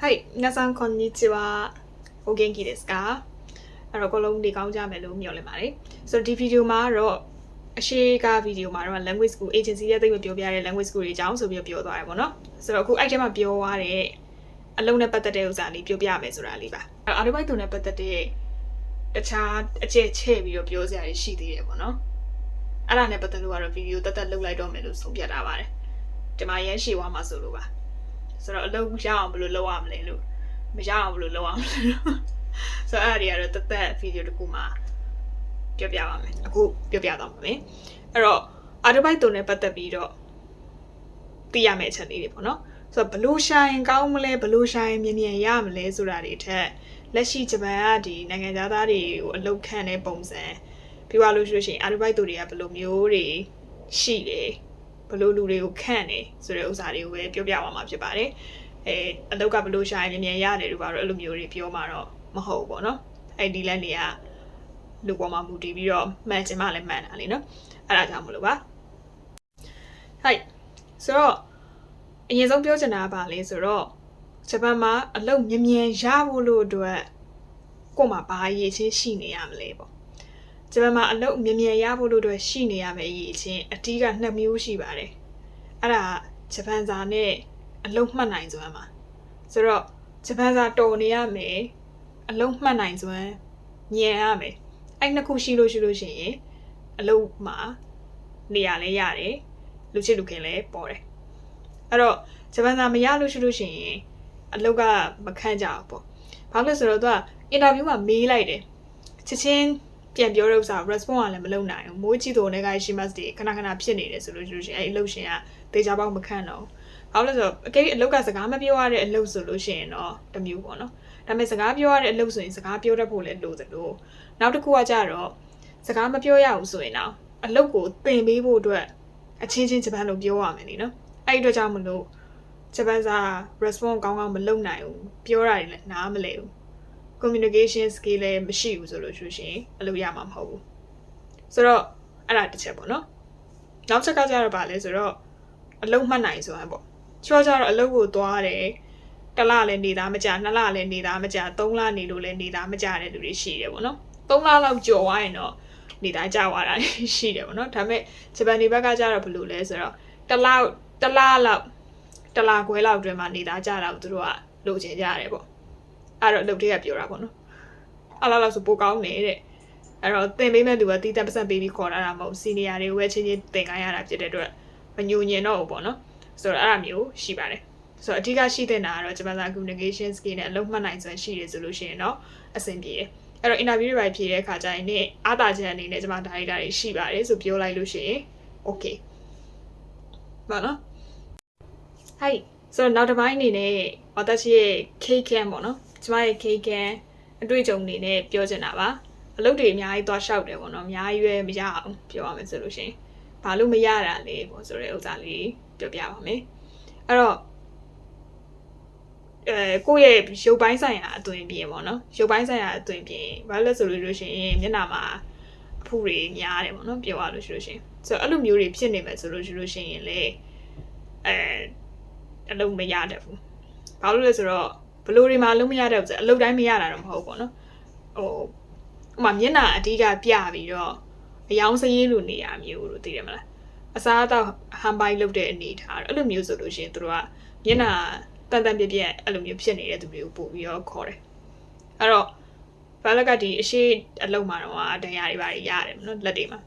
はい、皆さんこんにちは。お元気ですかအဲ့တော့အကုန်လုံးနေကောင်းကြမယ်လို့မျှော်လင့်ပါတယ်။ဆိုတော့ဒီဗီဒီယိုမှာတော့အရှိကဗီဒီယိုမှာတော့ language school agency ရဲ့သိပ်မပြောပြရတဲ့ language school တွေအကြောင်းဆိုပြီးတော့ပြောသွားတယ်ပေါ့နော်။ဆိုတော့အခုအဲ့ထဲမှာပြောသွားတဲ့အလုံးနဲ့ပတ်သက်တဲ့ဥစ္စာလေးပြောပြရမယ်ဆိုတာလေးပါ။အဲ့တော့ Adobe တုံနဲ့ပတ်သက်တဲ့တခြားအကျဲချဲ့ပြီးတော့ပြောစရာတွေရှိသေးတယ်ပေါ့နော်။အဲ့ဒါနဲ့ပတ်သက်လို့ကတော့ဗီဒီယိုတက်တက်လုပ်လိုက်တော့မယ်လို့ဆုံးဖြတ်ထားပါတယ်။ဒီမှာရမ်းရှည်သွားမှာဆိုလို့ပါ။ ဆိုတော့အလုံးရအောင်ဘယ်လိုလုပ်ရမလဲလို့မရအောင်ဘယ်လိုလုပ်ရမလဲလို့ဆိုတော့အဲ့ဒါတွေကတော့တက်တက်ဗီဒီယိုတစ်ခုမှာပြောပြပါမယ်အခုပြောပြတော့မှာမယ်အဲ့တော့ Adobe တုံနဲ့ပတ်သက်ပြီးတော့သိရမယ့်အချက်လေးတွေပေါ့နော်ဆိုတော့ဘလို့ရှိုင်းကောင်းမလဲဘလို့ရှိုင်းမြင်မြင်ရမလဲဆိုတာတွေထက်လက်ရှိဂျပန်ကဒီနိုင်ငံသားတွေကိုအလုတ်ခန့်တဲ့ပုံစံပြီးသွားလို့ရှိလို့ရှိရင် Adobe တုံတွေကဘလို့မျိုးတွေရှိတယ် ဘလို့လူတွေကိုခန့်တယ်ဆိုတဲ့ဥစ္စာတွေကိုပဲပြောပြသွားမှာဖြစ်ပါတယ်အဲအလုပ်ကဘလို့ရှာရင်မြန်မြန်ရတယ်လို့ပါတော့အဲ့လိုမျိုးတွေပြောမှာတော့မဟုတ်ဘူးပေါ့နော်အဲ့ဒီလက်နေကလူပေါ်မှာမူတည်ပြီးတော့မှန်ချင်မှလည်းမှန်တာလေနော်အဲ့ဒါကြောင့်မလို့ပါဟိုက်ဆိုတော့အရင်ဆုံးပြောချင်တာကဘာလဲဆိုတော့ဂျပန်မှာအလုပ်မြန်မြန်ရဖို့လို့အတွက်ကို့မှာဘာရည်ချင်းရှိနေရမလဲပေါ့ ကျမမှာအလုပ်မြင်မြန်ရဖို့လို့တော့ရှိနေရမယ်အရေးချင်းအတီးကနှစ်မျိုးရှိပါတယ်အဲ့ဒါဂျပန်စာနဲ့အလုပ်မှတ်နိုင်စွမ်းပါဆိုတော့ဂျပန်စာတော်နေရမယ်အလုပ်မှတ်နိုင်စွမ်းညံရမယ်အဲ့နှစ်ခုရှိလို့ရှိလို့ရှိရင်အလုပ်မှာနေရာလဲရတယ်လူချစ်လူခင်လဲပေါ်တယ်အဲ့တော့ဂျပန်စာမရလို့ရှိလို့ရှိရင်အလုပ်ကမခံကြဘူးပေါ့ဘာလို့လဲဆိုတော့သူကအင်တာဗျူးမှာမေးလိုက်တယ်ချက်ချင်း ပြန်ပြောတဲ့ဥစ္စာ response ကလည်းမလုပ်နိုင်ဘူးမိုးကြည့်တော့နေကရှိမတ်တွေခဏခဏဖြစ်နေတယ်ဆိုလို့ရှိလို့ရှိရင်အဲ့အလုပ်ရှင်ကဒေတာပေါက်မခန့်တော့ဘူးဘာလို့လဲဆိုတော့အကယ်၍အလုပ်ကစကားမပြောရတဲ့အလုပ်ဆိုလို့ရှိရင်တော့တမျိုးပေါ့နော်ဒါပေမဲ့စကားပြောရတဲ့အလုပ်ဆိုရင်စကားပြောတတ်ဖို့လည်းလိုသလိုနောက်တစ်ခုကကြတော့စကားမပြောရဘူးဆိုရင်တော့အလုပ်ကိုသင်ပေးဖို့အတွက်အချင်းချင်းဂျပန်လိုပြောရမယ်လीနော်အဲ့ဒီအတွက်ကြောင့်မလို့ဂျပန်စာ response ကောင်းကောင်းမလုပ်နိုင်ဘူးပြောတာတွေလည်းနားမလဲဘူး communication skill လည်းမရှိဘူးဆိုလို့ရှိရင်အလုပ်ရမှာမဟုတ်ဘူးဆိုတော့အဲ့ဒါတစ်ချက်ပေါ့နော်နောက်ချက်ကကြတော့ဗာလဲဆိုတော့အလုပ်မှတ်နိုင်ဆိုတာပေါ့ချောကြတော့အလုပ်ကိုသွားတယ်တစ်လလည်းနေသားမကြနှစ်လလည်းနေသားမကြသုံးလနေလို့လည်းနေသားမကြတဲ့လူတွေရှိတယ်ပေါ့နော်သုံးလလောက်ကြော်သွားရင်တော့နေသားကြသွားတာရှိတယ်ပေါ့နော်ဒါပေမဲ့ဂျပန်နေဘက်ကကြတော့ဘယ်လိုလဲဆိုတော့တစ်လတစ်လလောက်တစ်လခွဲလောက်အတွင်းမှာနေသားကြတာကိုသူတို့ကလိုချင်ကြရတယ်ပေါ့ အဲ့တော့အလုပ်တွေကပြောတာပေါ့နော်အလားလားဆိုပိုကောင်းနေတဲ့အဲ့တော့တင်ပေးမဲ့သူကတီးတက်ပတ်စံပေးပြီးခေါ်လာတာမဟုတ်စီနီယာတွေကိုပဲချင်းချင်းတင်ခိုင်းရတာဖြစ်တဲ့အတွက်မညိုညင်တော့ဘူးပေါ့နော်ဆိုတော့အဲ့ဒါမျိုးရှိပါတယ်ဆိုတော့အဓိကရှိတဲ့နာကတော့ဂျပန်စာ communication skill နဲ့အလုံးမှတ်နိုင်စွမ်းရှိတယ်ဆိုလို့ရှိရင်တော့အဆင်ပြေတယ်အဲ့တော့ interview တွေဖြေတဲ့အခါကျရင်လည်းအားသာချက်အနေနဲ့ကျွန်မဒါရိုက်တာတွေရှိပါတယ်ဆိုပြောလိုက်လို့ရှိရင် okay ပါနော် hi ဆိုတော့နောက်တစ်ပိုင်းအနေနဲ့私 KKM ပေါ့နော် ကျွန်မရဲ့ K can အတွေ့အကြုံအနေနဲ့ပြောချင်တာပါအလုပ်တွေအများကြီးသွားလျှောက်တယ်ပေါ့နော်အများကြီးပဲမရအောင်ပြောရမယ်ဆိုလို့ရှိရင်ဘာလို့မရတာလဲပေါ့ဆိုတဲ့ဥစ္စာလေးပြောပြပါမယ်အဲ့တော့အဲကိုယ့်ရဲ့ရုပ်ပိုင်းဆိုင်ရာအသွင်ပြင်ပေါ့နော်ရုပ်ပိုင်းဆိုင်ရာအသွင်ပြင်ဘာလို့လဲဆိုလို့ရှိရင်မျက်နှာမှာအဖူတွေများတယ်ပေါ့နော်ပြောရလို့ရှိလို့ရှိရင်ဆိုတော့အဲ့လိုမျိုးတွေဖြစ်နေမယ်ဆိုလို့ရှိလို့ရှိရင်လေအဲအလုပ်မရတတ်ဘူးဘာလို့လဲဆိုတော့ ဘလို့တွေမှာအလုပ်မရတတ်ဘူးဆိုအလုပ်တိုင်းမရတာတော့မဟုတ်ပေါ့နော်ဟိုဥမာမျက်နှာအဓိကပြပြီးတော့အယောင်စရေးလိုနေရမျိုးလို့သိတယ်မလားအစားအသောက်ဟန်ပိုင်းလုပ်တဲ့အနေထားအဲ့လိုမျိုးဆိုလို့ရှိရင်တို့ကမျက်နှာတန်တန်ပြက်ပြက်အဲ့လိုမျိုးဖြစ်နေတဲ့သူတွေကိုပို့ပြီးတော့ခေါ်တယ်အဲ့တော့ဘာလက်ကဒီအရှိအလုံးမှာတော့ဒဏ်ရာတွေပါရတယ်မနော်လက်တွေမှာ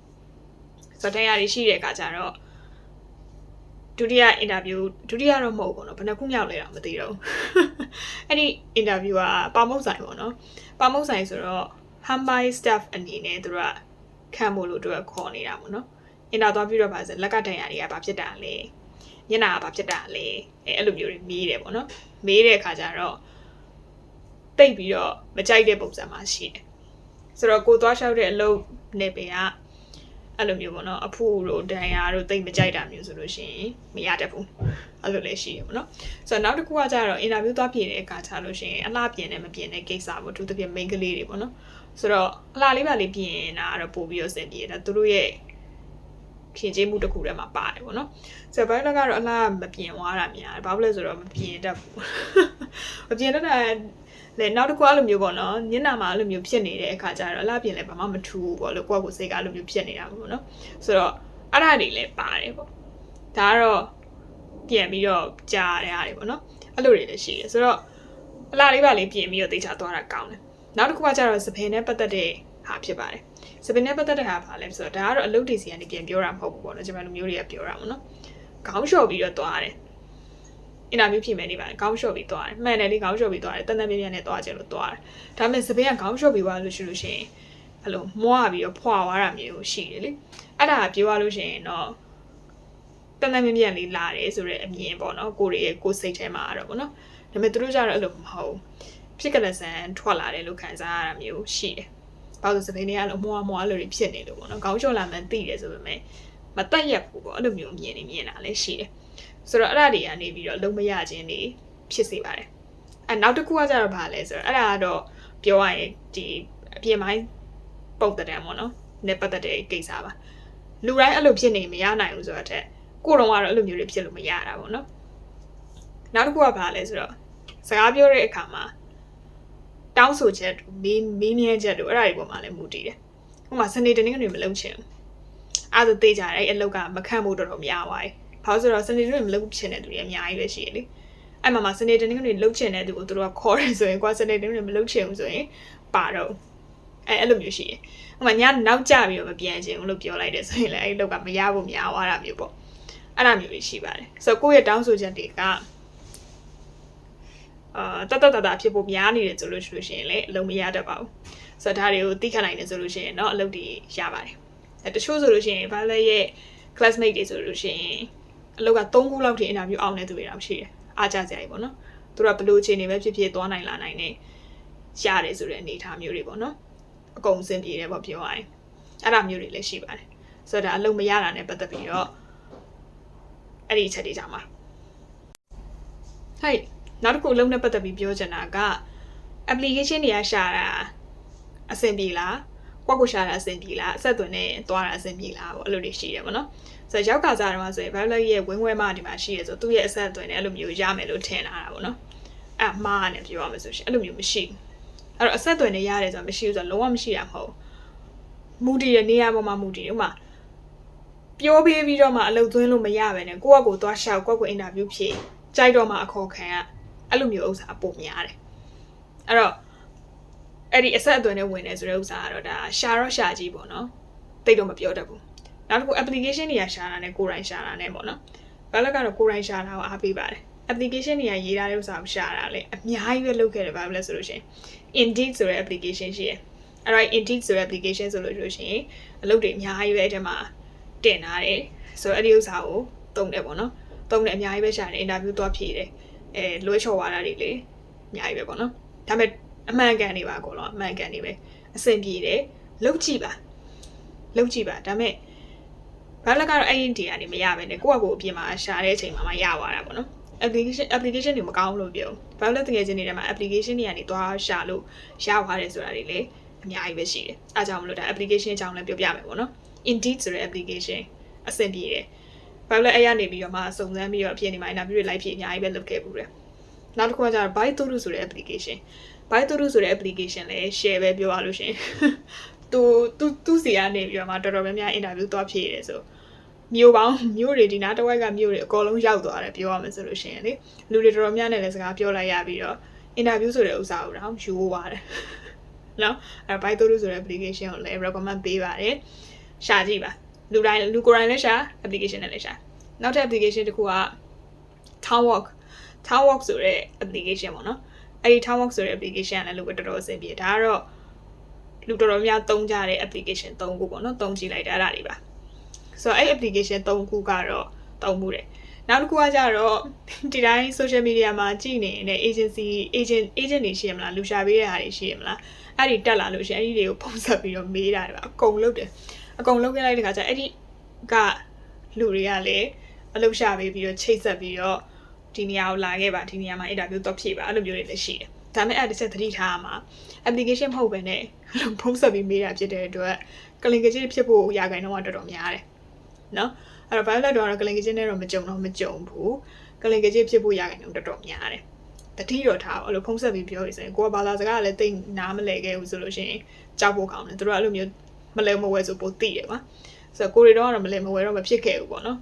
ဆိုတော့ဒဏ်ရာတွေရှိတဲ့အခါကျတော့ ဒုတိယအင်တာဗျူးဒုတိယတော့မဟုတ်ဘူးเนาะဘယ်နှခုမြောက်လဲတော့မသိတော့ဘူးအဲ့ဒီအင်တာဗျူးကပါမုတ်ဆိုင်ပေါ့နော်ပါမုတ်ဆိုင်ဆိုတော့ Humbai staff အနေနဲ့သူတို့ကခံဖို့လို့တို့ကခေါ်နေတာပေါ့နော်အင်တာသွားပြီးတော့ပါဆိုလက်ကဒဏ်ရာတွေကဘာဖြစ်တာလဲညနာကဘာဖြစ်တာလဲအဲအဲ့လိုမျိုးတွေမေးတယ်ပေါ့နော်မေးတဲ့အခါကျတော့တိတ်ပြီးတော့မကြိုက်တဲ့ပုံစံမှာရှိတယ်ဆိုတော့ကိုသွားလျှောက်တဲ့အလုပ်နယ်ပယ်က အဲ့လိုမျိုးပေါ့နော်အဖူတို့ဒန်ယာတို့တိတ်မကြိုက်တာမျိုးဆိုလို့ရှိရင်မရတတ်ဘူးအဲ့လိုလည်းရှိရပေါ့နော်ဆိုတော့နောက်တစ်ခုကကြတော့အင်တာဗျူးသွားပြင်တဲ့အခါကျလို့ရှိရင်အလားပြင်နဲ့မပြင်တဲ့ကိစ္စပေါ့သူတပြည့် main ကလေးတွေပေါ့နော်ဆိုတော့အလားလေးပါလေးပြင်တာကတော့ပို့ပြီးတော့စင်ပြေတာသူတို့ရဲ့ဖြည့်ချင်းမှုတစ်ခုထဲမှာပါတယ်ပေါ့နော်ဆိုတော့ဘိုင်းလက်ကတော့အလားမပြင်သွားတာများတယ်ဘာလို့လဲဆိုတော့မပြင်တတ်ဘူးမပြင်တတ်တာ လေနောက်တစ်ခုအဲ့လိုမျိုးပေါ့နော်ညနာမှာအဲ့လိုမျိုးဖြစ်နေတဲ့အခါကျတော့အလားပြင်လည်းဘာမှမထူဘူးပေါ့လို့ကိုယ့်ကိုယ်စိတ်ကအဲ့လိုမျိုးဖြစ်နေတာပေါ့နော်ဆိုတော့အဲ့ဒါတွေလည်းပါတယ်ပေါ့ဒါကတော့ပြန်ပြီးတော့ကြားရတဲ့အားတွေပေါ့နော်အဲ့လိုတွေလည်းရှိတယ်ဆိုတော့အလားလေးပါလေးပြင်ပြီးတော့သိချသွားတာကောင်းတယ်နောက်တစ်ခုကကျတော့စပင်နဲ့ပတ်သက်တဲ့ဟာဖြစ်ပါတယ်စပင်နဲ့ပတ်သက်တဲ့ဟာဘာလဲဆိုတော့ဒါကတော့အလုပ်တွေစီကနေပြန်ပြောတာမဟုတ်ဘူးပေါ့နော်ကျွန်တော်လူမျိုးတွေကပြောတာပေါ့နော်ခေါင်းလျှော့ပြီးတော့သွားတယ် အင်တာဗျူးဖြစ်မယ်နေပါတယ်ခေါင်းလျှော့ပြီးသွားတယ်မှန်တယ်လေခေါင်းလျှော့ပြီးသွားတယ်တန်တန်ပြင်းပြင်းနဲ့သွားကြလို့သွားတယ်ဒါပေမဲ့စပင်ကခေါင်းလျှော့ပြီးသွားလို့ရှိလို့ရှိရင်အဲ့လိုမွားပြီးတော့ဖွာသွားတာမျိုးရှိတယ်လေအဲ့ဒါပြောရလို့ရှိရင်တော့တန်တန်ပြင်းပြင်းလေးလာတယ်ဆိုတဲ့အမြင်ပေါ့နော်ကိုရီရဲ့ကိုစိတ်ထဲမှာတော့ပေါ့နော်ဒါပေမဲ့သူတို့ကြတော့အဲ့လိုမဟုတ်ဖြစ်ကလဆန်ထွက်လာတယ်လို့ခံစားရတာမျိုးရှိတယ်ဘာလို့စပင်းတွေကလည်းမွားမွားလို့ဖြစ်နေလို့ပေါ့နော်ခေါင်းလျှော့လာမှန်းသိတယ်ဆိုပေမဲ့မတက်ရက်ဘူးပေါ့အဲ့လိုမျိုးမြင်နေမြင်တာလည်းရှိတယ် ဆိုတော့အဲ့ဒါတွေကနေပြီးတော့လုံးမရခြင်းတွေဖြစ်စေပါတယ်အဲနောက်တစ်ခုကကြတော့ဗာလဲဆိုတော့အဲ့ဒါကတော့ပြောရရင်ဒီအပြင်ပိုင်းပုံတံပေါ့နော်နဲ့ပတ်သက်တဲ့ကိစ္စပါလူတိုင်းအဲ့လိုဖြစ်နေမရနိုင်ဘူးဆိုတော့တဲ့ကိုတော့ကတော့အဲ့လိုမျိုးတွေဖြစ်လို့မရတာပေါ့နော်နောက်တစ်ခုကဗာလဲဆိုတော့စကားပြောတဲ့အခါမှာတောင်းဆိုချက်မင်းမင်းမြဲချက်တို့အဲ့ဒါတွေပေါ်မှာလည်းမူတည်တယ်။ဟိုမှာစနေတနင်္ဂနွေမလုပ်ချင်ဘူး။အဲ့ဒါသိကြတယ်အဲ့အလောက်ကမခန့်ဖို့တော်တော်များသွားတယ်။ ဘာလို့ဆိုတော့စနေတနင်္ဂနွေမလုပ်ချင်တဲ့သူတွေအများကြီးပဲရှိတယ်လေ။အဲ့မှာမှာစနေတနင်္ဂနွေလုပ်ချင်တဲ့သူကိုသူတို့ကခေါ်တယ်ဆိုရင်ကွာစနေတနင်္ဂနွေမလုပ်ချင်ဘူးဆိုရင်ပါတော့အဲ့အဲ့လိုမျိုးရှိတယ်။ဟိုမှာညနောက်ကျပြီးတော့မပြန်ချင်ဘူးလို့ပြောလိုက်တယ်ဆိုရင်လည်းအဲ့လောက်ကမရဖို့များသွားတာမျိုးပေါ့။အဲ့ဒါမျိုးတွေရှိပါတယ်။ဆိုတော့ကိုယ့်ရဲ့တောင်းဆိုချက်တွေကအာတတတတဖြစ်ဖို့များနေတယ်ဆိုလို့ရှိလို့ရှိရင်လည်းအလုံးမရတတ်ပါဘူးဆိုတော့ဒါတွေကိုသိခံနိုင်တယ်ဆိုလို့ရှိရင်တော့အလုပ်တွေရပါတယ်အဲတချို့ဆိုလို့ရှိရင်ဘာလဲရဲ့ classmate တွေဆိုလို့ရှိရင် အလုပ်က3ခုလောက်ထိ interview အောင်နေသူတွေတောင်ရှိတယ်အားကြစရာကြီးပေါ့နော်သူတို့ကဘလို့အခြေအနေပဲဖြစ်ဖြစ်သွားနိုင်လာနိုင်နေရတယ်ဆိုတဲ့အနေအထားမျိုးတွေပေါ့နော်အကုန်စင်ပြေတယ်ပေါ့ပြောရရင်အဲ့ဒါမျိုးတွေလည်းရှိပါတယ်ဆိုတော့ဒါအလုပ်မရတာနဲ့ပတ်သက်ပြီးတော့အဲ့ဒီအချက်တွေကြောင့်ပါဟိုက်နောက်တစ်ခုအလုံးနဲ့ပတ်သက်ပြီးပြောချင်တာက application တွေကရှာတာအဆင်ပြေလား ကွက်ကိုရှာတာအဆင်ပြေလားအဆက်အသွယ်နဲ့သွားတာအဆင်ပြေလားပေါ့အဲ့လိုတွေရှိတယ်ပေါ့နော်ဆိုတော့ရောက်ကစားတော့ဆိုရင် Violet ရဲ့ဝင်းဝဲမဒီမှာရှိရဆိုသူ့ရဲ့အဆက်အသွယ်နဲ့အဲ့လိုမျိုးရမယ်လို့ထင်လာတာပေါ့နော်အဲ့မှားတယ်ပြောရမယ်ဆိုရှင်အဲ့လိုမျိုးမရှိဘူးအဲ့တော့အဆက်အသွယ်နဲ့ရတယ်ဆိုတာမရှိဘူးဆိုတော့လုံးဝမရှိတာမဟုတ်မူတည်တဲ့နေရာပေါ်မှာမူတည်ဥမာပြောပေးပြီးတော့မှအလုပ်သွင်းလို့မရပဲနဲ့ကိုယ့်အကိုသွားရှောက်ကိုယ့်ကိုအင်တာဗျူးဖြေကြိုက်တော့မှအခေါ်ခံရအဲ့လိုမျိုးဥစ္စာပုံများတယ်အဲ့တော့ အဲ့ဒီအဆက်အသွယ်နဲ့ဝင်နေဆိုတဲ့ဥစ္စာကတော့ဒါရှာတော့ရှာကြည့်ပေါ့နော်တိတ်တော့မပြောတတ်ဘူးနောက်တစ်ခု application တွေကရှာတာနဲ့ကိုယ်တိုင်ရှာတာနဲ့ပေါ့နော်ဘာလို့ကတော့ကိုယ်တိုင်ရှာတာကိုအားပေးပါတယ် application တွေကရေးထားတဲ့ဥစ္စာကိုရှာတာလေအများကြီးပဲလုပ်ခဲ့တယ်ဘာလို့လဲဆိုလို့ရှိရင် Indeed ဆိုတဲ့ application ရှိတယ်အဲ့တော့ Indeed ဆိုတဲ့ application ဆိုလို့ရှိရင်အလုပ်တွေအများကြီးပဲအဲ့ထဲမှာတင်ထားတယ်ဆိုတော့အဲ့ဒီဥစ္စာကိုတုံးတယ်ပေါ့နော်တုံးတယ်အများကြီးပဲရှာတယ် interview သွားဖြေတယ်အဲလွှဲချော်သွားတာတွေလေအများကြီးပဲပေါ့နော်ဒါပေမဲ့ အမှန်ကန်နေပါကောလို့အမှန်ကန်နေပဲအဆင်ပြေတယ်လုပ်ကြည့်ပါလုပ်ကြည့်ပါဒါပေမဲ့ဘာလဲကတော့အဲ့ဒီဒီကနေမရပဲねကိုယ့်အကိုအပြင်မှာရှာတဲ့အချိန်မှာမှရသွားတာပေါ့နော် application application တွေမကောင်းလို့ပြောဘာလို့လဲတကယ်ချင်းနေတယ်မှာ application တွေကနေသွားရှာလို့ရသွားတယ်ဆိုတာတွေလေအများကြီးပဲရှိတယ်အားကြောင့်မလို့ဒါ application အကြောင်းလည်းပြောပြမယ်ပေါ့နော် Indeed ဆိုတဲ့ application အဆင်ပြေတယ်ဘာလို့လဲအဲ့ရနေပြီးတော့မှစုံစမ်းပြီးတော့အပြင်နေမှာ interview တွေလိုက်ဖြစ်အများကြီးပဲလုပ်ခဲ့ဘူးတယ် နောက်တစ်ခုကကျတော့ Bytoro ဆိုတဲ့ application Bytoro ဆိုတဲ့ application လည်း share ပဲပြောရလို့ရှင်သူသူသူစီကနေပြီးတော့မှတော်တော်များများ interview သွားဖြည့်ရတယ်ဆိုမျိုးပေါင်းမျိုးတွေဒီနားတစ်ဝိုက်ကမျိုးတွေအကုန်လုံးရောက်သွားတယ်ပြောရမယ်ဆိုလို့ရှိရင်လေလူတွေတော်တော်များများနဲ့လည်းစကားပြောလိုက်ရပြီးတော့ interview ဆိုတဲ့ဥစ္စာကိုတော့ယူသွားတယ်နော်အဲ Bytoro ဆိုတဲ့ application ကိုလည်း recommend ပေးပါတယ်ရှာကြည့်ပါလူတိုင်းလူကိုယ်တိုင်လည်းရှာ application နဲ့လည်းရှာနောက်ထပ် application တစ်ခုက Townwalk Townwalk ဆိုတဲ့ application ပေါ့နော်အဲ့ဒီ Townwalk ဆိုတဲ့ application ကလည်းလူပဲတော်တော်အဆင်ပြေဒါကတော့လူတော်တော်များသုံးကြတဲ့ application ၃ခုပေါ့နော်သုံးကြည့်လိုက်တာအဲ့ဒါတွေပါဆိုတော့အဲ့ application ၃ခုကတော့သုံးမှုတယ်နောက်တစ်ခုကကြတော့ဒီတိုင်း social media မှာကြည့်နေတဲ့ agency agent agent တွေရှိရမလားလူရှာပေးတဲ့ဟာတွေရှိရမလားအဲ့ဒီတက်လာလို့ရှိရင်အဲ့ဒီတွေကိုပုံဆက်ပြီးတော့မေးတာတွေပါအကုန်လုပ်တယ်အကုန်လုပ်ခဲ့လိုက်တဲ့ခါကျအဲ့ဒီကလူတွေကလည်းအလုပ်ရှာပေးပြီးတော့ချိတ်ဆက်ပြီးတော့ ဒီနေရာကိုလာခဲ့ပါဒီနေရာမှာ interview တော့ဖြည့်ပါအဲ့လိုမျိုးတွေလည်းရှိတယ်ဒါပေမဲ့အဲ့ဒီချက်သတိထားမှာ application မဟုတ်ဘဲနဲ့ဖုန်းဆက်ပြီးမေးတာဖြစ်တဲ့အတွက်ကလင်ကချင်းဖြစ်ဖို့ရာခိုင်နှုန်းကတော်တော်များတယ်နော်အဲ့တော့ violet တော့ကလင်ကချင်းနဲ့တော့မကြုံတော့မကြုံဘူးကလင်ကချင်းဖြစ်ဖို့ရာခိုင်နှုန်းတော်တော်များတယ်တတိတော်ထားအောင်အဲ့လိုဖုံးဆက်ပြီးပြောရဆိုရင်ကိုကဘာသာစကားကလည်းတိတ်နားမလဲခဲ့ဘူးဆိုလို့ရှိရင်ကြောက်ဖို့ကောင်းတယ်သူတို့ကအဲ့လိုမျိုးမလဲမဝဲဆိုပိုသိတယ်ကွာဆိုတော့ကိုရီတော့ကတော့မလဲမဝဲတော့မဖြစ်ခဲ့ဘူးပေါ့နော်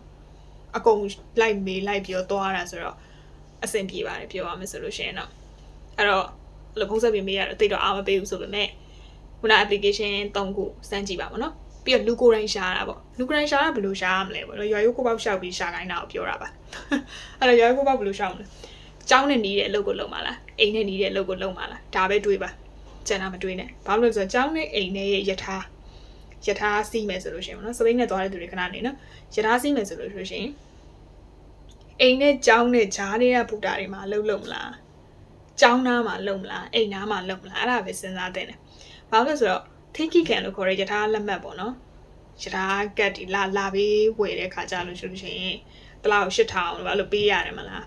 အကုန်လိုက်မေးလိုက်ပြီးတော့သွားတာဆိုတော့အဆင်ပြေပါတယ်ပြောရမယ်ဆိုလို့ရှိရင်တော့အဲ့တော့အဲ့လိုဖုံးဆက်ပြီးမေးရတော့တိတ်တော့အားမပေးဘူးဆိုပေမဲ့ခုန application 3ခုစမ်းကြည့်ပါပေါ့နော်ပြီးတော့လူကိုယ်တိုင်ရှာတာပေါ့လူကိုယ်တိုင်ရှာတာဘယ်လိုရှာရမလဲပေါ့နော်ရွာရိုးကိုပေါက်ရှောက်ပြီးရှာခိုင်းတာကိုပြောတာပါအဲ့တော့ရွာရိုးကိုပေါက်ဘယ်လိုရှောက်မလဲကျောင်းနဲ့နီးတဲ့အလုပ်ကိုလုပ်မှာလားအိမ်နဲ့နီးတဲ့အလုပ်ကိုလုပ်မှာလားဒါပဲတွေးပါကျန်တာမတွေးနဲ့ဘာလို့လဲဆိုတော့ကျောင်းနဲ့အိမ်နဲ့ရဲ့ယထာ ယထာစီးမယ်ဆိုလို့ရှိရင်ပေါ့နော်စပိန်နဲ့သွားတဲ့သူတွေခဏနေနော်ယထာစီးမယ်ဆိုလို့ရှိရင်အိမ်နဲ့ကျောင်းနဲ့ဂျားတွေကဘူတာတွေမှာလှုပ်လို့မလားကျောင်းသားမှာလှုပ်မလားအိမ်သားမှာလှုပ်မလားအဲ့ဒါပဲစဉ်းစားတဲ့တယ်ဘာလို့လဲဆိုတော့ထိကိကန်လို့ခေါ်တဲ့ယထာလက်မှတ်ပေါ့နော်ယထာကတ်ဒီလာလာပြီးဝယ်တဲ့ခါကြလို့ရှိလို့ရှိရင်တလောက်8000လို့အဲ့လိုပေးရတယ်မလား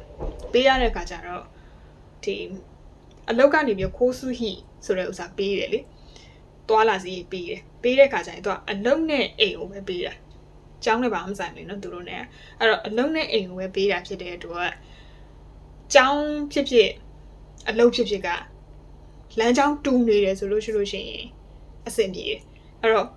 ပေးရတဲ့ခါကျတော့ဒီအလောက်ကနေပြီးခိုးစုဟိဆိုတဲ့ဥစ္စာပေးတယ်လေ သွားလာစီပေးတယ်ပေးတဲ့ခါကျရင်သူကအလုံးနဲ့အိမ်ကိုပဲပေးတာကျောင်းနဲ့ဘာမှမဆိုင်ဘူးနော်သူတို့ ਨੇ အဲ့တော့အလုံးနဲ့အိမ်ကိုပဲပေးတာဖြစ်တဲ့အတွက်ကျောင်းဖြစ်ဖြစ်အလုံးဖြစ်ဖြစ်ကလမ်းကြောင်းတူနေတယ်ဆိုလို့ရှိလို့ရှိရင်အဆင်ပြေတယ်အဲ့တော့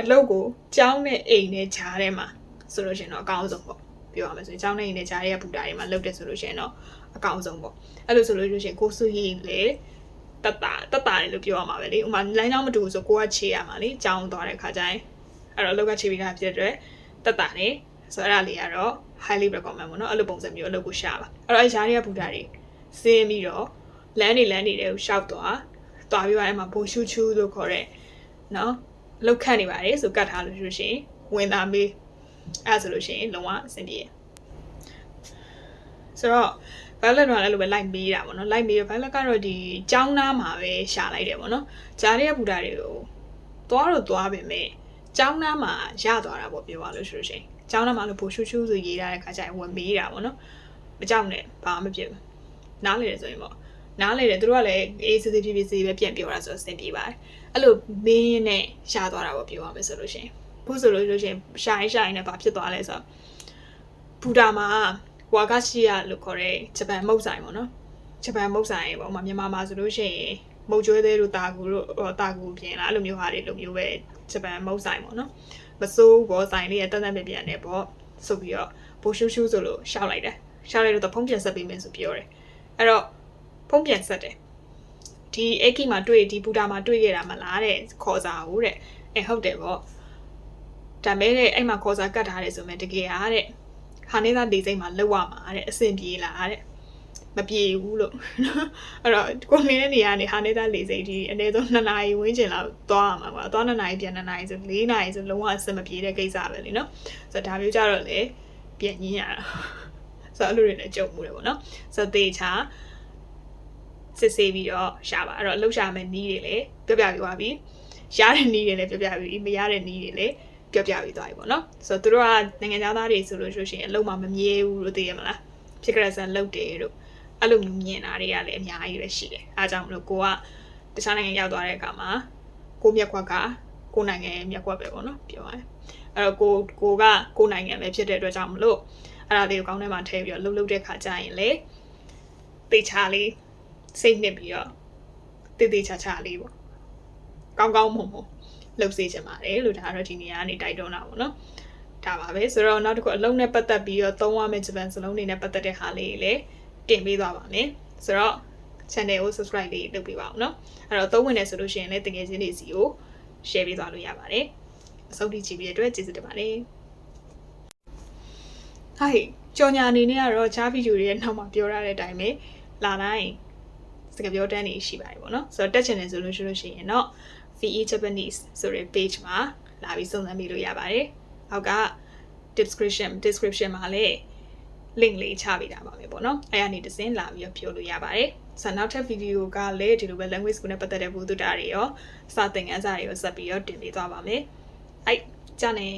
အလုပ်ကိုကျောင်းနဲ့အိမ်နဲ့ဂျားထဲမှာဆိုလို့ရှိရင်တော့အကောင်းဆုံးပေါ့ပြောရမယ်ဆိုရင်ကျောင်းနဲ့အိမ်နဲ့ဂျားရဲ့ပူတာတွေမှာလုပ်တယ်ဆိုလို့ရှိရင်တော့အကောင်းဆုံးပေါ့အဲ့လိုဆိုလို့ရှိရင်ကိုစုဟီလေ တတတတတယ်လို့ပြောရမှာပဲလေဥမာလမ်းကြောင်းမတူဘူးဆိုကိုကခြေရမှာလေကျောင်းသွားတဲ့ခါကျရင်အဲ့တော့အလုပ်ကခြေပြီးသားဖြစ်တဲ့အတွက်တတတယ်ဆိုတော့အဲ့ဒါလေးကတော့ highly recommend ပေါ့နော်အဲ့လိုပုံစံမျိုးအလုပ်ကိုရှာပါအဲ့တော့အဲ့ဂျားရဲ့ပူတာတွေစင်းပြီးတော့လမ်းနေလမ်းနေတဲ့ကိုရှောက်သွားသွားပြီးတော့အဲ့မှာဘိုရှူချူလို့ခေါ်တဲ့နော်လောက်ခတ်နေပါတယ်ဆိုကတ်ထားလို့ရှိရင်ဝင်သားမေးအဲ့ဆိုလို့ရှိရင်လုံးဝအဆင်ပြေဆိုတော့ violet တော့လည်းလိုပဲ light မေးတာပေါ့နော် light မေးတော့ violet ကတော့ဒီចောင်းသားမှာပဲရှာလိုက်တယ်ပေါ့နော်ဂျားရဲ့ဘူတာတွေကိုသွားတော့သွားပဲမဲ့ចောင်းသားမှာရသွားတာပေါ့ပြောပါလို့ရှိလို့ရှိရင်ចောင်းသားမှာလို့ဘိုရှူရှူဆိုရေးထားတဲ့ခါကျရင်ဝင်မေးတာပေါ့နော်မကြောက်နဲ့ဘာမှမဖြစ်ဘူးနားလေတယ်ဆိုရင်ပေါ့နားလေတယ်သူတို့ကလည်းအေးစစ်စစ်ဖြစ်ဖြစ်စီပဲပြန်ပြောတာဆိုတော့အဆင်ပြေပါတယ်အဲ့လိုမင်းရင်းနဲ့ရှားသွားတာပေါ့ပြောရမယ်ဆိုလို့ရှိရင်ဖို့ဆိုလို့ရှိရင်ရှာရင်ရှာရင်လည်းဘာဖြစ်သွားလဲဆိုတော့ဘူတာမှာ ဝါဂရှိယလို့ခေါ်တဲ့ဂျပန်မုတ်ဆိုင်ပေါ့နော်ဂျပန်မုတ်ဆိုင်ပေါ့ဥမာမြန်မာမှာဆိုလို့ရှိရင်မုတ်ကျွဲသေးတို့တာကူတို့တာကူပြင်လားအဲ့လိုမျိုးဟာတွေလိုမျိုးပဲဂျပန်မုတ်ဆိုင်ပေါ့နော်မစိုးဘောဆိုင်လေးရတန်တန်ပြပြန်နေပေါ့ဆိုပြီးတော့ဘိုးရှူးရှူးဆိုလို့ရှောက်လိုက်တယ်ရှောက်လိုက်တော့ဖုံးပြန်ဆက်ပေးမယ်ဆိုပြောတယ်အဲ့တော့ဖုံးပြန်ဆက်တယ်ဒီအိတ်ကီမှာတွေ့ဒီဘူတာမှာတွေ့ခဲ့တာမလားတဲ့ခေါ်စာဟုတ်တဲ့အဲဟုတ်တယ်ပေါ့ဒါမဲ့တဲ့အဲ့မှာခေါ်စာကတ်ထားတယ်ဆိုမှတကယ်အားတဲ့ ဟာနေသားဒေစိမ့်မှာလောက်ရမှာတဲ့အဆင်ပြေလားတဲ့မပြေဘူးလို့အဲ့တော့ကိုနေတဲ့နေရာနေဟာနေသားလေစိမ့်ဒီအနည်းဆုံး2နာရီဝန်းကျင်လောက်သွားရမှာကွာသွား2နာရီပြန်2နာရီဆို4နာရီဆိုလုံးဝအဆင်မပြေတဲ့ကိစ္စပဲလေနော်ဆိုတော့ဒါမျိုးကြတော့လေပြန်ညင်းရတာဆိုတော့အဲ့လိုတွေလည်းကြုံမှုတယ်ပေါ့နော်ဆိုတော့တေချာစစ်ဆေးပြီးတော့ရှာပါအဲ့တော့လှုပ်ရှားမဲ့နီးတွေလည်းပြောပြပြသွားပြီရတဲ့နီးတွေလည်းပြောပြပြီမရတဲ့နီးတွေလည်း ပြောပြပြီးသွားပြီပေါ့နော်ဆိုတော့သူတို့ကနိုင်ငံသားတွေဆိုလို့ရှိရင်အလုံးမမမြဲဘူးလို့သိရမလားဖြစ်ကြတဲ့ဆန်လှုပ်တယ်တို့အဲ့လိုမျိုးမြင်တာတွေကလည်းအများကြီးပဲရှိတယ်အားကြောင့်မလို့ကိုကတခြားနိုင်ငံရောက်သွားတဲ့အခါမှာကိုမျက်ခွက်ကကိုနိုင်ငံရဲ့မျက်ခွက်ပဲပေါ့နော်ပြောရတယ်အဲ့တော့ကိုကိုကကိုနိုင်ငံပဲဖြစ်တဲ့အတွက်ကြောင့်မလို့အဲ့ဒါလေးကိုကောင်းထဲမှာထည့်ပြီးတော့လှုပ်လှုပ်တဲ့ခါကျရင်လေတေချာလေးစိတ်နှစ်ပြီးတော့တေးသေးချာချာလေးပေါ့ကောင်းကောင်းမွန်မွန် လှုပ်စေချင်ပါတယ်လို့ဒါကတော့ဒီနေရာကနေတိုက်တွန်းတာပေါ့နော်ဒါပါပဲဆိုတော့နောက်တစ်ခုအလုံးနဲ့ပတ်သက်ပြီးတော့သုံးရမယ့်ဂျပန်စလုံးတွေနဲ့ပတ်သက်တဲ့ဟာလေးတွေလည်းတင်ပေးသွားပါမယ်ဆိုတော့ channel ကို subscribe လေးလုပ်ပေးပါအောင်နော်အဲ့တော့သုံးဝင်နေဆိုလို့ရှိရင်လည်းတကယ်ချင်းတွေစီကို share ပေးသွားလို့ရပါတယ်အဆုံးထိကြည့်ပြီးတဲ့အတွက်ကျေးဇူးတင်ပါတယ်ဟိုင်ကြော်ညာအနေနဲ့ကတော့ချားဗီဒီယိုတွေရဲ့နောက်မှာပြောရတဲ့အတိုင်းပဲလာတိုင်းစကားပြောတန်းနေရှိပါတယ်ပေါ့နော်ဆိုတော့တက် channel ဆိုလို့ရှိလို့ရှိရင်တော့ VE Japanese ဆိုတဲ့ page မှာလာပြီးစုံစမ်းပြီးလို့ရပါတယ်အောက်က description description မှာလည်း link လေးချပေးတာပါမယ်ပေါ့နော်အဲ့ကနေတစင်းလာပြီးတော့ပြောလို့ရပါတယ်ဆိုတော့နောက်ထပ်ဗီဒီယိုကလည်းဒီလိုပဲ language school နဲ့ပတ်သက်တဲ့ဘုသူတာတွေရောစာသင်ခန်းစာတွေရောဆက်ပြီးတော့တင်ပေးသွားပါမယ်အဲ့ကြနေ